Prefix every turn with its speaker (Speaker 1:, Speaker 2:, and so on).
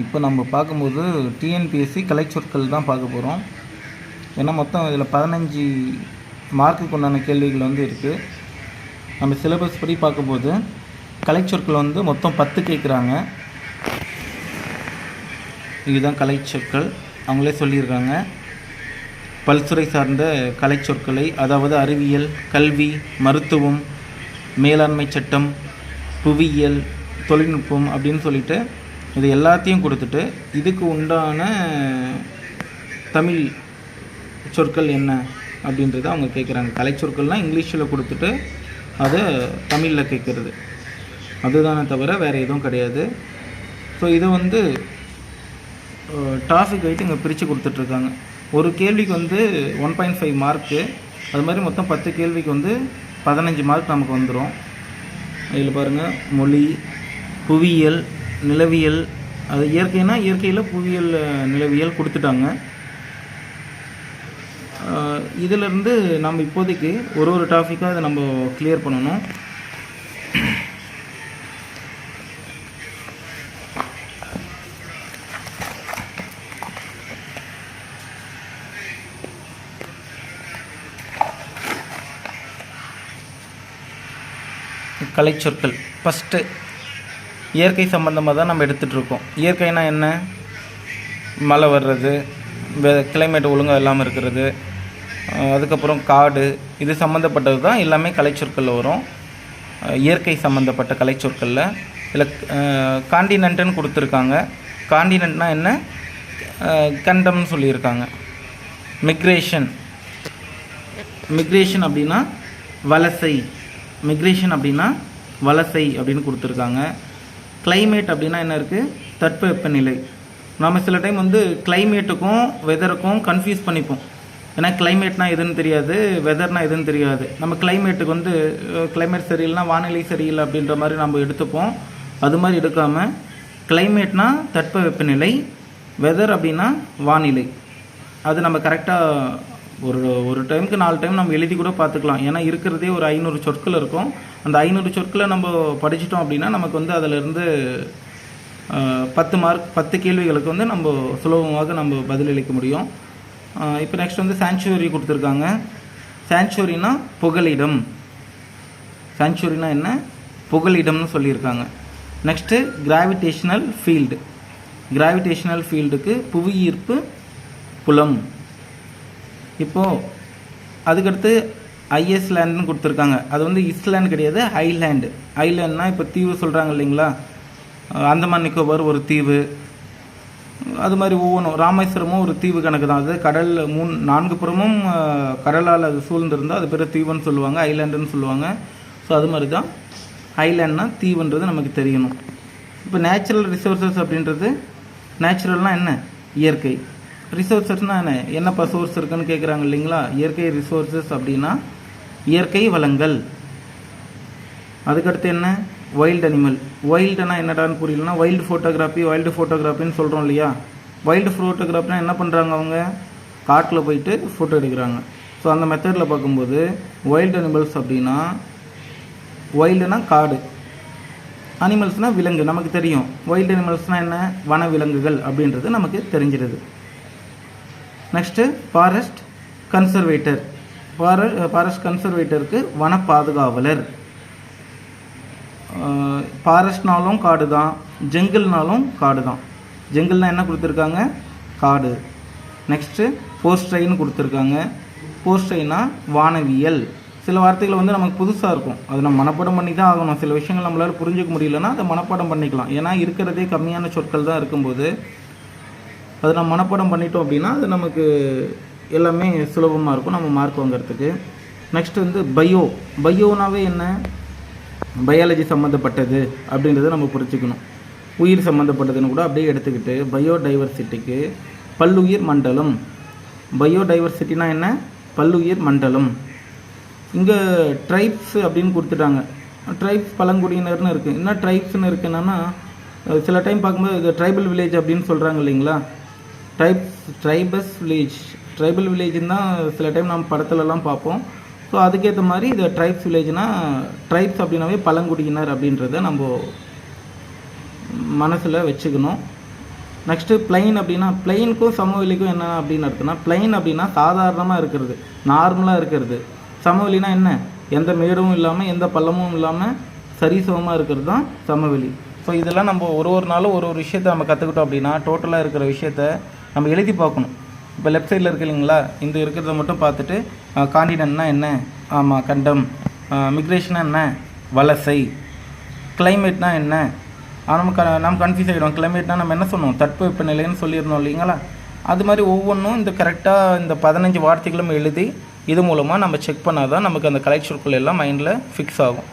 Speaker 1: இப்போ நம்ம பார்க்கும்போது டிஎன்பிஎஸ்சி கலைச்சொற்கள் தான் பார்க்க போகிறோம் ஏன்னா மொத்தம் இதில் பதினஞ்சு மார்க்குக்கு உண்டான கேள்விகள் வந்து இருக்குது நம்ம சிலபஸ் படி பார்க்கும்போது கலைச்சொற்கள் வந்து மொத்தம் பத்து கேட்குறாங்க. இதுதான் கலை சொற்கள். அவங்களே சொல்லியிருக்காங்க. பல்துறை சார்ந்த கலைச்சொற்களை அதாவது அறிவியல் கல்வி மருத்துவம் மேலாண்மை சட்டம் புவியியல் தொழில்நுட்பம் அப்படின்னு சொல்லிட்டு இது எல்லாத்தையும் கொடுத்துட்டு இதுக்கு உண்டான தமிழ் சொற்கள் என்ன அப்படின்றத அவங்க கேட்குறாங்க. கலைச்சொற்கள்லாம் இங்கிலீஷில் கொடுத்துட்டு அதை தமிழில் கேட்குறது. அதுதானே தவிர வேறு எதுவும் கிடையாது. ஸோ இதை வந்து டாபிக் வைட்டு இங்கே பிரித்து கொடுத்துட்ருக்காங்க. ஒரு கேள்விக்கு வந்து ஒன் பாயிண்ட் ஃபைவ் மார்க்கு அது மாதிரி மொத்தம் பத்து கேள்விக்கு வந்து பதினஞ்சு மார்க் நமக்கு வந்துடும் இதில் பாருங்கள் மொழி புவியியல் நிலவியல் அது இயற்கைனா இயற்கையில் புவியியல் நிலவியல் கொடுத்துட்டாங்க. இதிலிருந்து நம்ம இப்போதைக்கு ஒரு ஒரு டாப்பிக்காக அதை நம்ம கிளியர் பண்ணணும். கலைச்சொற்கள். ஃபஸ்ட்டு இயற்கை சம்மந்தமாக தான் நம்ம எடுத்துகிட்டு இருக்கோம். இயற்கைனா என்ன? மழை வர்றது கிளைமேட் ஒழுங்காக இல்லாமல் இருக்கிறது அதுக்கப்புறம் காடு இது சம்மந்தப்பட்டது தான் எல்லாமே கலைச்சொற்களில் வரும். இயற்கை சம்மந்தப்பட்ட கலைச்சொற்களில் இதில் காண்டினென்ட்டுன்னு கொடுத்துருக்காங்க. காண்டினென்ட்னா என்ன? கண்டம்னு சொல்லியிருக்காங்க. மிக்ரேஷன் மிக்ரேஷன் அப்படின்னா வலசை. மிக்ரேஷன் அப்படின்னா வலசை அப்படின்னு கொடுத்துருக்காங்க. கிளைமேட் அப்படின்னா என்ன இருக்குது தட்பவெப்பநிலை நம்ம சில டைம் வந்து கிளைமேட்டுக்கும் வெதருக்கும் கன்ஃபியூஸ் பண்ணிப்போம். ஏன்னா கிளைமேட்னா எதுன்னு தெரியாது வெதர்னா எதுன்னு தெரியாது. நம்ம கிளைமேட்டுக்கு வந்து கிளைமேட் சரியில்லைனா வானிலை சரியில்லை அப்படின்ற மாதிரி நம்ம எடுத்துப்போம். அது மாதிரி எடுக்காமல் கிளைமேட்னா தட்பவெப்பநிலை வெதர் அப்படின்னா வானிலை. அது நம்ம கரெக்டாக ஒரு ஒரு டைமுக்கு நாலு டைம் நம்ம எழுதி கூட பார்த்துக்கலாம். ஏன்னா இருக்கிறதே ஒரு ஐநூறு சொற்கள் இருக்கும். அந்த ஐநூறு சொற்களை நம்ம படிச்சிட்டோம் அப்படின்னா நமக்கு வந்து அதிலிருந்து பத்து மார்க் பத்து கேள்விகளுக்கு வந்து நம்ம சுலபமாக நம்ம பதிலளிக்க முடியும். இப்போ நெக்ஸ்ட் வந்து சாங்சுவரி கொடுத்துருக்காங்க. சாங்சுவரினா புகலிடம். சாங்சுவரினா என்ன? புகலிடம்னு சொல்லியிருக்காங்க. நெக்ஸ்ட்டு கிராவிடேஷனல் ஃபீல்டு கிராவிடேஷனல் ஃபீல்டுக்கு புவியீர்ப்பு புலம். இப்போது அதுக்கடுத்து ஐஎஸ்லேண்டுன்னு கொடுத்துருக்காங்க. அது வந்து இஸ்லேண்ட் கிடையாது ஐலேண்டு ஐலேண்ட்னா இப்போ தீவு சொல்கிறாங்க இல்லைங்களா? அந்தமான் நிக்கோபார் ஒரு தீவு. அது மாதிரி ஒவ்வொன்றும். ராமேஸ்வரமும் ஒரு தீவு கணக்கு தான். அது கடல் மூணு நான்கு புறமும் கடலால் அது சூழ்ந்திருந்தால் அது பேர் தீவுன்னு சொல்லுவாங்க ஐலேண்டுன்னு சொல்லுவாங்க. ஸோ அது மாதிரி தான் ஐலேண்ட்னா தீவுன்றது நமக்கு தெரியணும். இப்போ நேச்சுரல் ரிசோர்ஸஸ் அப்படின்றது நேச்சுரல்னால் என்ன? இயற்கை. ரிசோர்சஸ்னால் என்ன? என்னப்பா சோர்ஸ் இருக்குன்னு கேட்குறாங்க இல்லைங்களா? இயற்கை ரிசோர்ஸஸ் அப்படின்னா இயற்கை வளங்கள். அதுக்கடுத்து என்ன? வைல்டு அனிமல் வைல்டுனா என்னடான்னு புரியலன்னா வைல்டு ஃபோட்டோகிராஃபி வைல்டு ஃபோட்டோகிராஃபின்னு சொல்கிறோம் இல்லையா? வைல்டு ஃபோட்டோகிராஃபினா என்ன பண்ணுறாங்க அவங்க? காட்டில் போயிட்டு ஃபோட்டோ எடுக்கிறாங்க. ஸோ அந்த மெத்தடில் பார்க்கும்போது வைல்டு அனிமல்ஸ் அப்படின்னா வைல்டுனா காடு. அனிமல்ஸ்னால் விலங்கு நமக்கு தெரியும். வைல்டு அனிமல்ஸ்னால் என்ன? வன விலங்குகள் அப்படின்றது நமக்கு தெரிஞ்சிருது. நெக்ஸ்ட்டு ஃபாரஸ்ட் கன்சர்வேட்டர் ஃபார ஃபாரஸ்ட் கன்சர்வேட்டருக்கு வன பாதுகாவலர் ஃபாரஸ்ட்னாலும் காடு தான் ஜங்கிள்னாலும் காடு தான் ஜங்கிள்னா என்ன கொடுத்துருக்காங்க? காடு. நெக்ஸ்ட்டு போஸ்ட்ரைன்னு கொடுத்துருக்காங்க. போஸ்ட்ரைனா வானவியல். சில வார்த்தைகள் வந்து நமக்கு புதுசாக இருக்கும். அதை நம்ம மனப்பாடம் பண்ணி தான் ஆகணும். சில விஷயங்கள் நம்மளால புரிஞ்சுக்க முடியலன்னா அதை மனப்பாடம் பண்ணிக்கலாம். ஏன்னா இருக்கிறதே கம்மியான சொற்கள் தான் இருக்கும்போது அதை நம்ம மனப்பாடம் பண்ணிட்டோம் அப்படின்னா அது நமக்கு எல்லாமே சுலபமாக இருக்கும் நம்ம மார்க் வாங்குறதுக்கு. நெக்ஸ்ட் வந்து பயோ பயோனாவே என்ன? பயாலஜி சம்மந்தப்பட்டது அப்படின்றத நம்ம புரிஞ்சுக்கணும். உயிர் சம்மந்தப்பட்டதுன்னு கூட அப்படியே எடுத்துக்கிட்டு பயோடைவர்சிட்டிக்கு பல்லுயிர் மண்டலம். பயோடைவர்சிட்டினா என்ன? பல்லுயிர் மண்டலம். இங்கே ட்ரைப்ஸ் அப்படின்னு கொடுத்துட்டாங்க. ட்ரைப்ஸ் பழங்குடியினர்னு இருக்குது என்ன ட்ரைப்ஸ்னு இருக்குன்னா சில டைம் பார்க்கும்போது இது ட்ரைபல் வில்லேஜ் அப்படின்னு சொல்கிறாங்க இல்லைங்களா? ட்ரைப்ஸ் ட்ரைபஸ் வில்லேஜ் ட்ரைபல் வில்லேஜ்னு தான் சில டைம் நம்ம படத்துலலாம் பார்ப்போம். ஸோ அதுக்கேற்ற மாதிரி இது ட்ரைப்ஸ் வில்லேஜ்னா ட்ரைப்ஸ் அப்படின்னாவே பழங்குடியினர் அப்படின்றத நம்ம மனசில் வச்சுக்கணும். நெக்ஸ்ட்டு பிளைன் அப்படின்னா பிளைனுக்கும் சமவெளிக்கும் என்ன அப்படின்னு இருக்குன்னா பிளைன் அப்படின்னா சாதாரணமாக இருக்கிறது நார்மலாக இருக்கிறது. சமவெளினா என்ன? எந்த மேடும் இல்லாமல் எந்த பள்ளமும் இல்லாமல் சரிசமமாக இருக்கிறது தான் சமவெளி. ஸோ இதெல்லாம் நம்ம ஒரு ஒரு நாளும் ஒரு ஒரு விஷயத்தை நம்ம கற்றுக்கிட்டோம் அப்படின்னா டோட்டலாக இருக்கிற விஷயத்த நம்ம எழுதி பார்க்கணும். இப்போ லெஃப்ட் சைடில் இருக்கு இல்லைங்களா? இந்த இருக்கிறத மட்டும் பார்த்துட்டு காண்டினென்ட்னா என்ன? ஆமாம் கண்டம். மிக்ரேஷனா என்ன? வலசை. கிளைமேட்னா என்ன? நம்ம க நம்ம கன்ஃபியூஸ் ஆகிடும் கிளைமேட்னா நம்ம என்ன சொன்னோம்? தட்பவெப்ப நிலைன்னு சொல்லியிருந்தோம் இல்லைங்களா? அது மாதிரி ஒவ்வொன்றும் இந்த கரெக்டாக இந்த பதினஞ்சு வார்த்தைகளும் எழுதி இது மூலமாக நம்ம செக் பண்ணால் தான் நமக்கு அந்த கலெக்ஷனுக்குள்ளே எல்லாம் மைண்டில் ஃபிக்ஸ் ஆகும்.